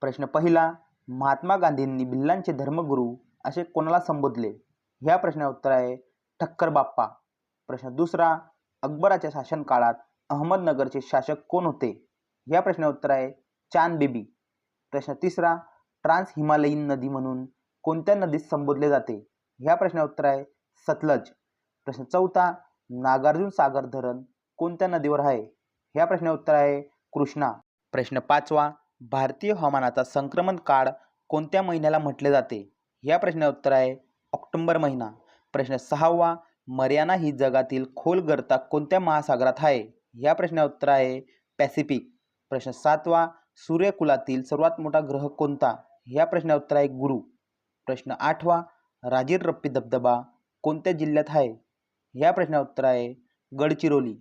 प्रश्न पहिला महात्मा गांधींनी भिल्लांचे धर्मगुरू असे कोणाला संबोधले? ह्या प्रश्नाचे उत्तर आहे ठक्कर बाप्पा. प्रश्न दुसरा अकबराच्या शासनकाळात अहमदनगरचे शासक कोण होते? ह्या प्रश्नाचे उत्तर आहे चांद बेबी. प्रश्न तिसरा ट्रान्स हिमालयीन नदी म्हणून कोणत्या नदीस संबोधले जाते? ह्या प्रश्नाचे उत्तर आहे सतलज. प्रश्न चौथा नागार्जुन सागर धरण कोणत्या नदीवर आहे? ह्या प्रश्नाचे उत्तर आहे कृष्णा. प्रश्न पाचवा भारतीय हवामानाचा संक्रमण काळ कोणत्या महिन्याला म्हटले जाते? या प्रश्नाचं उत्तर आहे ऑक्टोंबर महिना. प्रश्न सहावा मर्याना ही जगातील खोल गर्ता कोणत्या महासागरात आहे? या प्रश्नाचं उत्तर आहे पॅसिफिक. प्रश्न सातवा सूर्यकुलातील सर्वात मोठा ग्रह कोणता? या प्रश्नाचं उत्तर आहे गुरु. प्रश्न आठवा राजीर रप्पी धबधबा कोणत्या जिल्ह्यात आहे? या प्रश्नाचं उत्तर आहे गडचिरोली.